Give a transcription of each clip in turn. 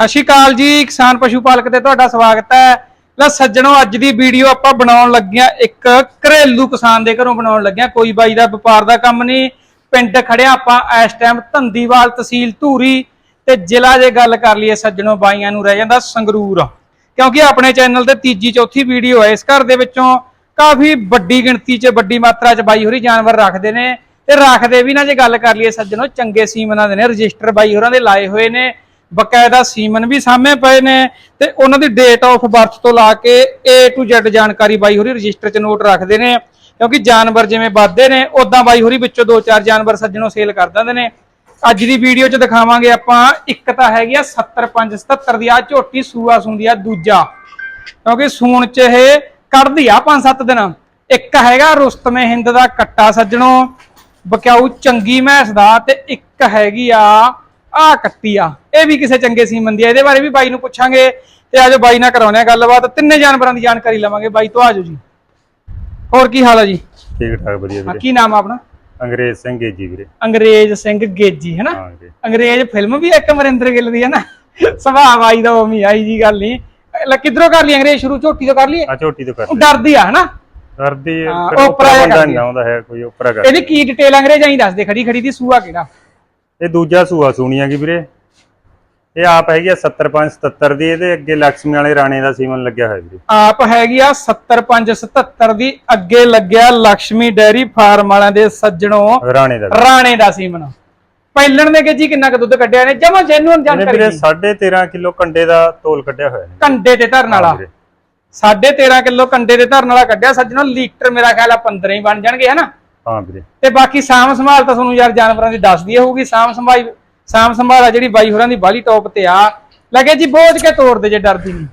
ਸਤਿ ਸ਼੍ਰੀ ਅਕਾਲ ਜੀ, ਕਿਸਾਨ ਪਸ਼ੂ ਪਾਲਕ ਤੇ ਤੁਹਾਡਾ ਸਵਾਗਤ ਹੈ। ਲੈ ਸੱਜਣੋ, ਅੱਜ ਦੀ ਵੀਡੀਓ ਆਪਾਂ ਬਣਾਉਣ ਲੱਗਿਆ, ਇੱਕ ਘਰੇਲੂ ਕਿਸਾਨ ਦੇ ਘਰੋਂ ਬਣਾਉਣ ਲੱਗਿਆ। ਕੋਈ ਬਾਈ ਦਾ ਵਪਾਰ ਦਾ ਕੰਮ ਨਹੀਂ, ਪਿੰਡ ਖੜਿਆ ਆਪਾਂ ਇਸ ਟਾਈਮ ਧੰਦੀਵਾਲ ਤਹਿਸੀਲ ਧੂਰੀ ਤੇ ਜ਼ਿਲ੍ਹਾ ਜੇ ਗੱਲ ਕਰ ਲਈਏ ਸੱਜਣੋ, ਬਾਈਆਂ ਨੂੰ ਰਹਿ ਜਾਂਦਾ ਸੰਗਰੂਰ। ਕਿਉਂਕਿ ਆਪਣੇ ਚੈਨਲ ਤੇ ਤੀਜੀ, ਚੌਥੀ ਵੀਡੀਓ ਹੈ, ਇਸ ਘਰ ਦੇ ਵਿੱਚੋਂ ਕਾਫੀ ਵੱਡੀ ਗਿਣਤੀ 'ਚ, ਵੱਡੀ ਮਾਤਰਾ 'ਚ ਬਾਈ ਹੋਰੀ ਜਾਨਵਰ ਰੱਖਦੇ ਨੇ। ਤੇ ਰੱਖਦੇ ਵੀ ਨਾ ਜੇ ਗੱਲ ਕਰ ਲਈਏ ਸੱਜਣੋ, ਚੰਗੇ ਸੀਮਨਾਂ ਦੇ ਨੇ, ਰਜਿਸਟਰ ਬਾਈ ਹੋਰਾਂ ਦੇ ਲਾਏ ਹੋਏ ਨੇ। ਬਕਾਇਦਾ ਸੀਮਨ ਵੀ ਸਾਹਮਣੇ ਪਏ ਨੇ ਤੇ ਉਹਨਾਂ ਦੀ ਡੇਟ ਆਫ ਬਰਥ ਤੋਂ ਲਾ ਕੇ A to Z ਜਾਣਕਾਰੀ ਬਾਈ ਹੋਰੀ ਰਜਿਸਟਰ 'ਚ ਨੋਟ ਰੱਖਦੇ ਨੇ, ਕਿਉਂਕਿ ਜਾਨਵਰ ਜਿਵੇਂ ਵੱਧਦੇ ਨੇ ਉਦਾਂ ਬਾਈ ਹੋਰੀ ਵਿੱਚੋਂ ਦੋ ਚਾਰ ਜਾਨਵਰ ਸੱਜਣੋਂ ਸੇਲ ਕਰ ਦਿੰਦੇ ਨੇ। ਅੱਜ ਦੀ ਵੀਡੀਓ 'ਚ ਦਿਖਾਵਾਂਗੇ ਆਪਾਂ, ਇੱਕ ਤਾਂ ਹੈਗੀ ਆ 75 77 ਦੀ ਆ ਝੋਟੀ, ਸੂਆ ਸੁੰਦੀ ਆ ਦੂਜਾ। ਕਿਉਂਕਿ ਸੂਣ 'ਚ ਇਹ ਕੱਢਦੀ ਆ 5-7 ਦਿਨ। ਇੱਕ ਹੈਗਾ ਰੁਸਤਮੇ ਹਿੰਦ ਦਾ ਕੱਟਾ ਸੱਜਣੋਂ ਬਕਿਆਊ ਚੰਗੀ ਮੈਸ ਦਾ ਤੇ ਇੱਕ ਹੈਗੀ ਆ ਆ ਕੱਟੀ ਆ ਇਹ ਵੀ ਕਿਸੇ ਚੰਗੇ ਸੀਮਨ ਦੀ ਆ ਇਹਦੇ ਬਾਰੇ ਵੀ ਬਾਈ ਨੂੰ ਪੁੱਛਾਂਗੇ ਤੇ ਆਜੋ ਬਾਈ ਨਾਲ ਕਰਾਉਣੇ ਆ ਗੱਲਬਾਤ ਤਿੰਨੇ ਜਾਨਵਰਾਂ ਦੀ ਜਾਣਕਾਰੀ ਲਵਾਂਗੇ। ਬਾਈ ਤੋਂ ਆਜੋ ਜੀ। ਹੋਰ ਕੀ ਹਾਲ ਆ ਜੀ? ਠੀਕ ਠਾਕ ਵਧੀਆ ਹਾਂ, ਵੀਰੇ। ਕੀ ਨਾਮ ਆ ਆਪਣਾ? ਅੰਗਰੇਜ਼ ਸਿੰਘ ਜੀ ਵੀਰੇ। ਅੰਗਰੇਜ਼ ਸਿੰਘ ਗੇਜੀ ਹੈ ਨਾ ਹਾਂ ਵੀਰੇ। ਅੰਗਰੇਜ਼ ਫਿਲਮ ਵੀ ਇੱਕ ਅਮਰਿੰਦਰ ਗਿੱਲ ਦੀ ਹੈ ਨਾ। ਸੁਭਾਅ ਬਾਈ ਦਾ ਉਮੀ ਆਈ ਜੀ ਗੱਲ ਨਹੀਂ। ਲੈ ਕਿੱਧਰੋਂ ਕਰ ਲਈ ਅੰਗਰੇਜ਼ ਸ਼ੁਰੂ? ਝੋਟੀ ਤੋਂ ਕਰ ਲਈ? ਆ ਝੋਟੀ ਤੋਂ ਕਰ ਉਹ ਡਰਦੀ ਆ ਹਾਂ, ਫਿਰ ਉਪਰਾ ਉਪਰਾ ਜਿਹਾ ਬੰਦਾ ਕਰਦੀ ਨਾ ਆਉਂਦਾ ਹੈ ਕੋਈ ਉਪਰਾ ਕਰ ਇਹਦੀ ਕੀ ਡਿਟੇਲ ਅੰਗਰੇਜ਼ ਆਈ ਦੱਸ ਦੇ ਖੜੀ ਖੜੀ ਦੀ ਸੂਆ ਕਿਹੜਾ? ਇਹ ਦੂਜਾ ਸੂਆ ਸੂਣੀ ਹੈਗੀ ਵੀਰੇ। ਇਹ ਆਪ ਹੈਗੀ ਆ 75 77 ਦੀ ਇਹਦੇ ਅੱਗੇ ਲక్ష్ਮੀ ਵਾਲੇ ਰਾਣੇ ਦਾ ਸੀਮਨ ਲੱਗਿਆ ਹੋਇਆ ਵੀਰੇ। ਆਪ ਹੈਗੀ ਆ 75 77 ਦੀ ਅੱਗੇ ਲੱਗਿਆ ਲక్ష్ਮੀ ਡੈਰੀ ਫਾਰਮ ਵਾਲਿਆਂ ਦੇ ਸੱਜਣੋ ਰਾਣੇ ਦਾ। ਰਾਣੇ ਦਾ ਸੀਮਨ। ਪਹਿਲਣ ਨੇ ਕਿ ਜੀ ਕਿੰਨਾ ਕੁ ਦੁੱਧ ਕੱਢਿਆ ਨੇ ਜਮਾ ਜੈਨੂਨ ਜਾਣਕਾਰੀ ਵੀਰੇ 13.5 ਕਿਲੋ ਕੰਡੇ ਦਾ ਤੋਲ ਕੱਢਿਆ ਹੋਇਆ ਨੇ ਕੰਡੇ ਤੇ ਧਰਨ ਵਾਲਾ। 13.5 ਕਿਲੋ ਕੰਡੇ ਦੇ ਧਰਨ ਵਾਲਾ ਕੱਢਿਆ। ਸੱਜਣੋ ਲੀਟਰ ਮੇਰਾ ਖਿਆਲ ਆ 15 ਹੀ ਬਣ ਜਾਣਗੇ ਹਨਾ ਹਾਂ ਵੀਰੇ। ਤੇ ਬਾਕੀ ਸਾਂਭ ਸੰਭਾਲ ਤਾਂ ਤੁਹਾਨੂੰ ਯਾਰ ਜਾਨਵਰਾਂ ਦੀ ਦੱਸਦੀ ਹੋਊਗੀ ਸਾਂਭ ਸੰਭਾਈ ਸਾਂਭ ਸੰਭਾਲ ਆ ਜਿਹੜੀ ਬਾਈ ਹੋਰਾਂ ਦੀ ਬਾਲੀ ਟੌਪ ਤੇ ਆ। ਲੱਗੇ ਜੀ ਬੋਝ ਕੇ ਤੋੜਦੇ ਜੇ, ਡਰਦੀ ਨਹੀਂ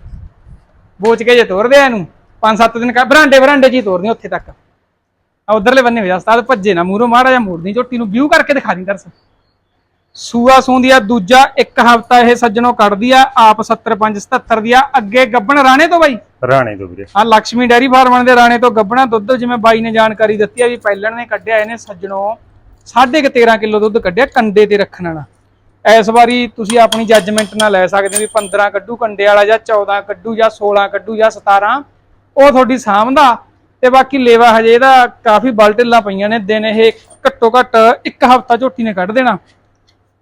ਬੋਝ ਕੇ ਜੇ ਤੋੜਦੇ ਆ ਇਹਨੂੰ, ਪੰਜ ਸੱਤ ਦਿਨ ਕਾ ਬਰਾਂਡੇ ਬਰਾਂਡੇ ਜੀ ਤੋੜਦੇ ਉੱਥੇ ਤੱਕ। ਆ ਉਧਰਲੇ ਬੰਨੇ ਵੇ ਉਸਤਾਦ ਭੱਜੇ ਨਾ ਮੂਰੋਂ ਮਾੜਾ ਜਾਂ ਮੋੜਦੀ ਝੋਟੀ ਨੂੰ ਵਿਊ ਕਰਕੇ ਦਿਖਾ ਦੀ ਦਰਸ ਸੂਆ ਸੂੰਦੀ ਆ, ਦੂਜਾ ਇੱਕ ਹਫਤਾ ਇਹ ਸੱਜਣੋਂ ਕੱਢਦੀ ਆ, ਆਪ 75 77 ਦੀ ਆ, ਅੱਗੇ ਗੱਬਣ ਰਾਣੇ ਤੋਂ ਬਾਈ। ਰਾਣੇ ਤੋਂ ਵੀਰੇ। ਆ ਲక్ష్ਮੀ ਡੈਰੀ ਫਾਰਮਾਂ ਦੇ ਰਾਣੇ ਤੋਂ ਗੱਬਣਾ ਦੁੱਧ, ਜਿਵੇਂ ਬਾਈ ਨੇ ਜਾਣਕਾਰੀ ਦਿੱਤੀ ਆ ਵੀ ਪਹਿਲਣ ਨੇ ਕੱਢਿਆ, ਇਹਨੇ ਸੱਜਣੋਂ 13.5 ਕਿਲੋ ਦੁੱਧ ਕੱਢਿਆ ਕੰਡੇ ਤੇ ਰੱਖਣ ਵਾਲਾ। ਇਸ ਵਾਰੀ ਤੁਸੀਂ ਆਪਣੀ ਜੱਜਮੈਂਟ ਨਾਲ ਲੈ ਸਕਦੇ ਹੋ ਵੀ 15 ਕੱਢੂ, ਕੰਡੇ ਵਾਲਾ ਜਾਂ 14 ਕੱਢੂ, ਜਾਂ 16 ਕੱਢੂ, ਜਾਂ 17 ਉਹ ਤੁਹਾਡੀ ਸਾਂਭਦਾ ਤੇ ਬਾਕੀ ਲੇਵਾ ਹਜੇ ਇਹਦਾ ਕਾਫੀ ਬਲਟਿੱਲਾਂ ਪਈਆਂ ਨੇ, ਦਿਨ ਇਹ ਘੱਟੋ ਘੱਟ ਇੱਕ ਹਫਤਾ ਝੋਟੀ ਨੇ ਕੱਢ ਦੇਣਾ।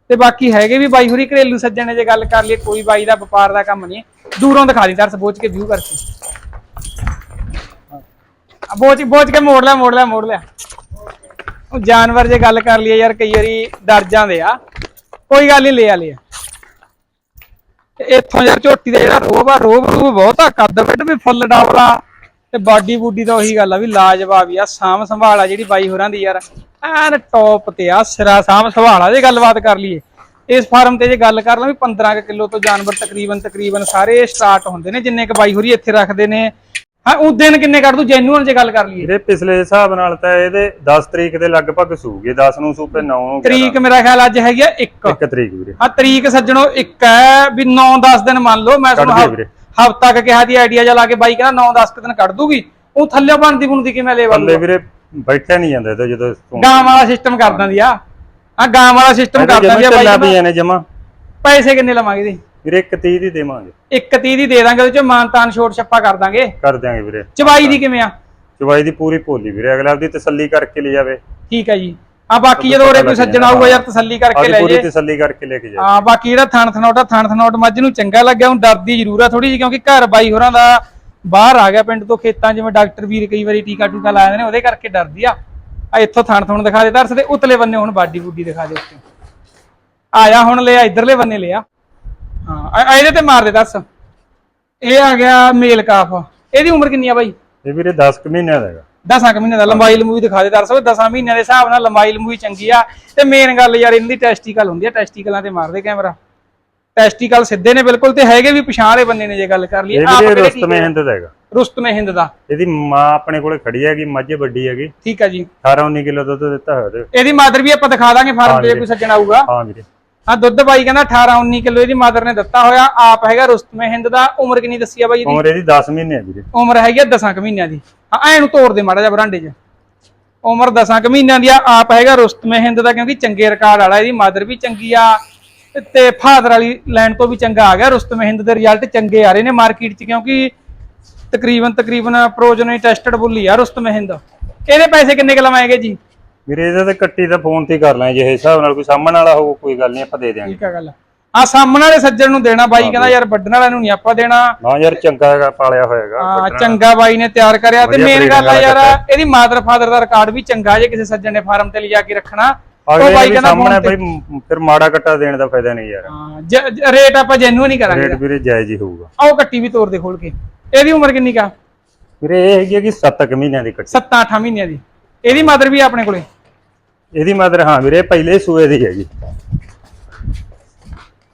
ਤੇ ਬਾਕੀ ਹੈਗੇ ਵੀ ਬਾਈ ਹੋਰੀ ਘਰੇਲੂ ਸੱਜਣ ਜੇ ਗੱਲ ਕਰ ਲਈਏ, ਕੋਈ ਬਾਈ ਦਾ ਵਪਾਰ ਦਾ ਕੰਮ ਨਹੀਂ ਦੂਰੋਂ ਦਿਖਾ ਦੀ ਦਰਸ ਬੋਝ ਕੇ ਵਿਊ ਕਰਕੇ। ਆ ਬੋਝ ਕੇ ਮੋੜ ਲਿਆ ਮੋੜ ਲਿਆ ਮੋੜ ਲਿਆ। ਜਾਨਵਰ ਜੇ ਗੱਲ ਕਰ ਲਈਏ ਯਾਰ, ਕਈ ਵਾਰੀ ਡਰ ਜਾਂਦੇ ਆ। ਕੋਈ ਗੱਲ ਨਹੀਂ ਲਿਆ ਲਿਆ ਤੇ ਇੱਥੋਂ ਯਾਰ ਝੋਟੀ ਦਾ ਜਿਹੜਾ ਰੋਬ ਆ ਰੋਬ ਰੂਬ ਬਹੁਤਾ ਕੱਦ ਵੱਡ ਵੀ ਫੁੱਲ ਡਾਵਲਾ। ਤੇ ਬਾਡੀ ਬੂਡੀ ਦਾ ਉਹੀ ਗੱਲ ਆ ਵੀ ਲਾਜਵਾਬ ਹੀ ਆ, ਸਾਂਭ ਸੰਭਾਲ ਆ ਜਿਹੜੀ ਬਾਈ ਹੋਰਾਂ ਦੀ ਯਾਰ। ਐਨ ਟੌਪ ਤੇ ਆ ਸਿਰਾ ਸੰਭਾਲ ਆ ਜੇ ਗੱਲਬਾਤ ਕਰ ਲਈਏ। ਇਸ ਫਾਰਮ ਤੇ ਜੇ ਗੱਲ ਕਰ ਲਾਂ ਵੀ 15 ਕੁ ਕਿਲੋ ਤੋਂ ਜਾਨਵਰ ਤਕਰੀਬਨ ਤਕਰੀਬਨ ਸਾਰੇ ਸਟਾਰਟ ਹੁੰਦੇ ਨੇ ਜਿੰਨੇ ਕ ਬਾਈ ਹੋਰੀ ਇੱਥੇ ਰੱਖਦੇ ਨੇ। ਹਾਂ ਉਹ ਦਿਨ ਕਿੰਨੇ ਕੱਢ ਦੂ? ਜੈਨੂਅਲ ਜੇ ਗੱਲ ਕਰ ਲਈਏ। ਵੀਰੇ ਪਿਛਲੇ ਹਿਸਾਬ ਨਾਲ ਤਾਂ ਇਹਦੇ 10 ਤਰੀਕ ਦੇ ਲਗਭਗ ਸੂਗੇ 10 ਨੂੰ ਸੂਪੇ 9 ਨੂੰ ਤਰੀਕ ਮੇਰਾ ਖਿਆਲ ਅੱਜ ਹੈਗੀ ਆ 1 1 ਤਰੀਕ ਵੀਰੇ। ਹਾਂ ਤਰੀਕ ਸੱਜਣੋ ਇੱਕ ਹੈ ਵੀ 9-10 ਦਿਨ ਮੰਨ ਲਓ ਮੈਂ ਤੁਹਾਨੂੰ। ਹਫਤਾ ਕ ਕਿਹਾ ਦੀ ਆਈਡੀਆ ਜਾ ਲਾ ਕੇ ਬਾਈ ਕਹਿੰਦਾ 9-10 ਦਿਨ ਕੱਢ ਦੂਗੀ। ਉਹ ਥੱਲੇ ਬਣਦੀ ਬਣਦੀ ਕਿਵੇਂ ਲੈਵਲ ਥੱਲੇ ਵੀਰੇ ਬੈਠਿਆ ਨਹੀਂ ਜਾਂਦਾ ਇਹਦਾ ਜਦੋਂ ਗਾਂ ਵਾਲਾ ਸਿਸਟਮ ਕਰ ਦਿੰਦੀ ਆ। ਆ ਗਾਂ ਵਾਲਾ ਸਿਸਟਮ ਕਰ ਦਿੰਦੀ ਆ ਬਾਈ ਪਈਆਂ ਨੇ ਜਮਾ। ਪੈਸੇ ਕਿੰਨੇ ਲਵਾਂਗੇ ਇਹਦੇ? ਵੀਰੇ 130 ਦੀ ਦੇਵਾਂਗੇ। ਇੱਕ 30 ਦੀ ਦੇ ਦਾਂਗੇ ਉਹਦੇ ਚ ਮਾਨਤਾਨ ਛੋਟ ਛੱਪਾ ਕਰ ਦਾਂਗੇ। ਕਰ ਦਿਆਂਗੇ ਵੀਰੇ। ਚਵਾਈ ਦੀ ਕਿਵੇਂ ਆ? ਚਵਾਈ ਦੀ ਪੂਰੀ ਭੋਲੀ ਵੀਰੇ ਅਗਲਾ ਆਪਦੀ ਤਸੱਲੀ ਕਰਕੇ ਲੈ ਜਾਵੇ। ਠੀਕ ਹੈ ਜੀ। ਆ ਬਾਕੀ ਜਦੋਂ ਉਰੇ ਕੋਈ ਸੱਜਣ ਆਊਗਾ ਯਾਰ ਤਸੱਲੀ ਕਰਕੇ ਲੈ ਪੂਰੀ ਜੇ। ਤਸੱਲੀ ਕਰਕੇ ਲੈ ਕੇ ਜਾਵੇ ਹਾਂ ਬਾਕੀ ਜਿਹੜਾ ਥਣ ਥਨੋਟ ਆ ਥਣ ਥਨੋਟ ਮੱਝ ਨੂੰ ਚੰਗਾ ਲੱਗਿਆ ਹੁਣ ਡਰਦੀ ਜ਼ਰੂਰ ਆ ਥੋੜੀ ਜਿਹੀ ਕਿਉਂਕਿ ਘਰ ਬਾਈ ਹੋਰਾਂ ਦਾ ਬਾਹਰ ਆ ਗਿਆ ਪਿੰਡ ਤੋਂ ਖੇਤਾਂ ਜਿਵੇਂ ਡਾਕਟਰ ਵੀਰ ਕਈ ਵਾਰੀ ਟੀਕਾ ਟੂਕਾ ਲਾ ਦਿੰਦੇ ਨੇ ਉਹਦੇ ਕਰਕੇ ਡਰਦੀ ਆ। ਆ ਇੱਥੋਂ ਥਣ ਥਣ ਦਿਖਾ ਦੇ ਦਰਸ ਤੇ ਉਤਲੇ ਬੰਨੇ ਹੁਣ ਬਾਡੀ ਬੂਡੀ ਦਿਖਾ ਦੇ ਉੱਤੇ। ਆਇਆ ਹੁਣ ਲਿਆ ਇਧਰਲੇ ਬੰਨੇ ਲਿਆ। ਹਾਂ ਇਹਦੇ ਤੇ ਮਾਰ ਦੇ ਦੱਸ ਇਹ ਆ ਗਿਆ ਮੇਲ ਕਾਫ। ਇਹਦੀ ਉਮਰ ਕਿੰਨੀ ਆ ਬਾਈ? ਇਹ ਵੀਰੇ 10 ਕੁ ਮਹੀਨਿਆਂ ਦਾ ਹੈਗਾ। 10 ਕੁ ਮਹੀਨੇ ਦਾ। ਲੰਬਾਈ ਲੰਬੂਈ ਦਿਖਾ ਦੇ ਦਰਸੋ 10 ਮਹੀਨਿਆਂ ਦੇ ਹਿਸਾਬ ਨਾਲ ਲੰਬਾਈ ਲੰਬੂਈ ਚੰਗੀ ਆ। ਤੇ ਮੇਨ ਗੱਲ ਯਾਰ ਇਹਨਾਂ ਦੀ ਟੈਸਟੀਕਲ ਹੁੰਦੀ ਆ ਟੈਸਟੀਕਲਾਂ ਤੇ ਮਾਰਦੇ ਕੈਮਰਾ। ਟੈਸਟੀਕਲ ਸਿੱਧੇ ਨੇ ਬਿਲਕੁਲ ਤੇ ਹੈਗੇ ਵੀ ਪਛਾਣ ਬੰਦੇ ਨੇ ਜੇ ਗੱਲ ਕਰ ਲਈਏ ਆਪ ਕਿਹੜੇ ਰੁਸਤਮੇ ਹਿੰਦ ਦਾ ਹੈਗਾ। ਰੁਸਤਮੇ ਹਿੰਦ ਦਾ। ਇਹਦੀ ਮਾਂ ਆਪਣੇ ਕੋਲੇ ਖੜੀ ਹੈਗੀ ਮੱਝ ਵੱਡੀ ਹੈਗੀ। ਠੀਕ ਆ ਜੀ। 18 19 ਕਿਲੋ ਦੁੱਧ ਦਿੱਤਾ ਹੋਇਆ ਇਹਦੀ ਮਾਦਰ ਵੀ ਆਪਾਂ ਦਿਖਾ ਦਾਂਗੇ ਫਾਰਮ ਤੇ ਹਾਂ ਕੋਈ ਸੱਜਣ ਆਊਗਾ। ਹਾਂ ਵੀਰੇ। ਹਾਂ ਦੁੱਧ ਬਾਈ ਕਹਿੰਦਾ 18 19 ਕਿਲੋ ਇਹਦੀ ਮਾਦਰ ਨੇ ਦਿੱਤਾ ਹੋਇਆ। ਆਪ ਹੈਗਾ ਰੁਸਤਮੇ ਹਿੰਦ ਦਾ। ਉਮਰ ਕਿੰਨੀ ਦੱਸੀ ਆ ਬਾਈ ਇਹਦੀ? ਉਮਰ ਇਹਦੀ 10 ਮਹੀਨੇ ਹੈ ਵੀਰੇ। ਉਮਰ ਹੈਗੀ ਆ 10 ਕੁ ਮਹੀਨਿਆਂ ਦੀ। ਹਾਂ ਐ ਨੂੰ ਤੋੜ ਦੇ ਮਾੜਾ ਜਿਹਾ ਬਰਾਂਡੇ 'ਚ। ਉਮਰ 10 ਕੁ ਮਹੀਨਿਆਂ ਦੀ ਆ। ਆਪ ਹੈਗਾ ਰੁਸਤਮੇ ਹਿੰਦ ਦਾ ਕਿਉਂਕਿ ਚੰਗੇ ਰਿਕਾਰਡ ਵਾਲਾ ਇਹਦੀ ਮਾਦਰ ਵੀ ਚੰਗੀ ਆ। ਤੇ ਫਾਦਰ ਵਾਲੀ ਲਾਈਨ ਤੋਂ ਵੀ ਚੰਗਾ ਆ ਗਿਆ। ਰੁਸਤਮ ਹਿੰਦ ਦੇ ਰਿਜ਼ਲਟ ਚੰਗੇ ਆ ਰਹੇ ਨੇ ਮਾਰਕੀਟ 'ਚ ਕਿਉਂਕਿ ਤਕਰੀਬਨ ਤਕਰੀਬਨ ਪ੍ਰੋਜਨ ਟੈਸਟਡ ਬੁੱਲ ਆ ਰੁਸਤਮ ਹਿੰਦ। ਇਹਦੇ ਪੈਸੇ ਕਿੰਨੇ ਕੁ ਲਵਾਏਗੇ ਜੀ? ਵੀਰੇ ਇਹਦੇ ਤੇ ਕੱਟੀ ਤਾਂ ਫੋਨ ਤੇ ਕਰ ਲਾਂ ਜੇ ਹਿਸਾਬ ਨਾਲ ਕੋਈ ਸਾਹਮਣ ਵਾਲਾ ਹੋਊ ਕੋਈ ਗੱਲ ਨਹੀਂ ਆਪਾਂ ਦੇ ਦਿਆਂਗੇ। ਠੀਕ ਆ ਗੱਲ। ਆ ਸਾਹਮਣੇ ਵਾਲੇ ਸੱਜਣ ਨੂੰ ਦੇਣਾ ਬਾਈ ਕਹਿੰਦਾ ਯਾਰ ਵੱਢਣ ਵਾਲਿਆਂ ਨੂੰ ਨਹੀਂ ਆਪਾਂ ਦੇਣਾ। ਨਾ ਯਾਰ ਚੰਗਾ ਹੈਗਾ ਪਾਲਿਆ ਹੋਏਗਾ ਹਾਂ ਚੰਗਾ ਬਾਈ ਨੇ ਤਿਆਰ ਕਰਿਆ ਤੇ ਮੇਨ ਗੱਲ ਆ ਯਾਰ। ਇਹਦੀ ਮਾਦਰ ਫਾਦਰ ਦਾ ਰਿਕਾਰਡ ਵੀ ਚੰਗਾ ਜੇ ਕਿਸੇ ਸੱਜਣ ਨੇ ਫਾਰਮ ਤੇ ਲਿਜਾ ਕੇ ਰੱਖਣਾ ਉਹ ਬਾਈ ਕਹਿੰਦਾ ਸਾਹਮਣੇ ਬਈ ਫਿਰ ਮਾੜਾ ਕੱਟਾ ਦੇਣ ਦਾ ਫਾਇਦਾ ਨਹੀਂ ਯਾਰ। ਹਾਂ ਰੇਟ ਆਪਾਂ ਜੈਨੂਅਨ ਹੀ ਕਰਾਂਗੇ ਰੇਟ ਵੀਰੇ ਜਾਇਜ਼ ਹੀ ਹੋਊਗਾ। ਆਓ ਕੱਟੀ ਵੀ ਤੋੜ ਦੇ ਖੋਲ ਕੇ। ਇਹਦੀ ਉਮਰ ਕਿੰਨੀ ਕਾ ਵੀਰੇ ਇਹ ਹੈਗੀ ਕਿ 7 ਮਹੀਨਿਆਂ ਦੀ ਕੱਟੀ। 7-8 ਮਹੀਨਿਆਂ ਦੀ। ਇਹਦੀ ਮਦਰ ਵੀ ਆਪਣੇ ਕੋਲੇ? ਇਹਦੀ ਮਦਰ ਹਾਂ ਵੀਰੇ ਪਹਿਲੇ ਸੂਏ ਦੀ ਹੈਗੀ।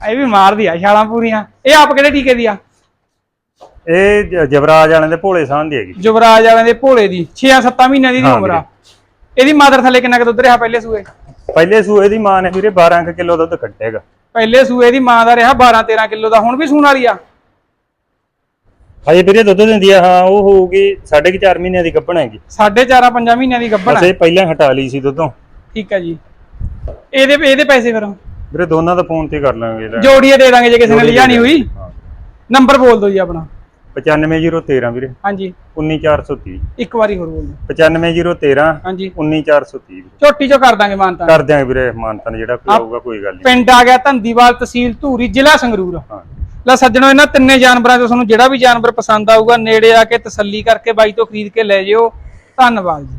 ਇਹ ਵੀ ਮਾਰਦੀ ਆ ਛਾਲਾਂ ਪੂਰੀਆਂ। ਇਹ ਆਪ ਕਿਹੜੇ ਟੀਕੇ ਦੀ ਆ? ਇਹ ਜਵਰਾਜ ਵਾਲਿਆਂ ਦੇ ਭੋਲੇ ਸਾਹ ਦੀ ਹੈਗੀ। ਜੁਵਰਾਜ ਵਾਲਿਆਂ ਦੇ ਭੋਲੇ ਦੀ। 6-7 ਮਹੀਨਿਆਂ ਦੀ ਉਮਰ ਆ। ਇਹਦੀ ਮਦਰ ਥੱਲੇ ਕਿੰਨਾ ਕੁ ਦੁੱਧ ਰਿਹਾ ਪਹਿਲੇ ਸੂਏ? ਪਹਿਲੇ ਸੂਏ ਦੀ ਮਾਂ ਨੇ ਵੀਰੇ 12 ਕਿਲੋ ਦੁੱਧ ਕੱਢੇਗਾ। ਪਹਿਲੇ ਸੂਏ ਦੀ ਮਾਂ ਦਾ ਰਿਹਾ 12-13 ਕਿਲੋ ਦਾ ਹੁਣ ਵੀ ਸੂਣ ਵਾਲੀ ਆ। ਹਜੇ ਵੀਰੇ ਦੁੱਧ ਦਿੰਦੀ ਆ ਹਾਂ ਉਹ ਹੋਊਗੀ 4.5 ਮਹੀਨਿਆਂ ਦੀ ਗੱਭਣ ਹੈਗੀ। 4.5-5 ਮਹੀਨਿਆਂ ਦੀ ਗੱਭਣ ਆ। ਇਹ ਪਹਿਲਾਂ ਹਟਾ ਲਈ ਸੀ ਦੁੱਧੋਂ। ਠੀਕ ਹੈ ਜੀ। ਇਹਦੇ ਇਹਦੇ ਪੈਸੇ ਫਿਰ? ਵੀਰੇ ਦੋਨਾਂ ਦਾ ਫੋਨ ਤੇ ਕਰ ਲਾਂਗੇ। ਜੋੜੀਏ ਦੇ ਦਾਂਗੇ ਜੇ ਕਿਸੇ ਨੇ ਲਿਜਾਣੀ ਹੋਈ। ਹਾਂ। ਨੰਬਰ ਬੋਲ ਦਿਓ ਜੀ ਆਪਣਾ। 95013 ਵੀਰੇ। ਹਾਂਜੀ। 19430 ਇੱਕ ਵਾਰੀ ਹੋਰ ਬੋਲ। ਦਿਓ 95013 ਹਾਂਜੀ। 19430 ਵੀਰੇ। ਝੋਟੀ ਚੋਂ ਕਰ ਦਾਂਗੇ ਮਾਨਤਾ ਕਰ ਦਿਆਂਗੇ ਵੀਰੇ ਮਾਨਤਨ ਜਿਹੜਾ ਕੋਈ ਆਊਗਾ ਕੋਈ ਗੱਲ ਨਹੀਂ ਪਿੰਡ ਆ ਗਿਆ ਧੰਦੀਵਾਲ ਤਹਿਸੀਲ ਧੂਰੀ ਜ਼ਿਲ੍ਹਾ ਸੰਗਰੂਰ। ਹਾਂ। ਲੈ ਸੱਜਣੋ ਇਹਨਾਂ ਤਿੰਨੇ ਜਾਨਵਰਾਂ ਚੋਂ ਤੁਹਾਨੂੰ ਜਿਹੜਾ ਵੀ ਜਾਨਵਰ ਪਸੰਦ ਆਊਗਾ ਨੇੜੇ ਆ ਕੇ ਤਸੱਲੀ ਕਰਕੇ ਬਾਈ ਤੋਂ ਖਰੀਦ ਕੇ ਲੈ ਜਿਓ। ਧੰਨਵਾਦ ਜੀ।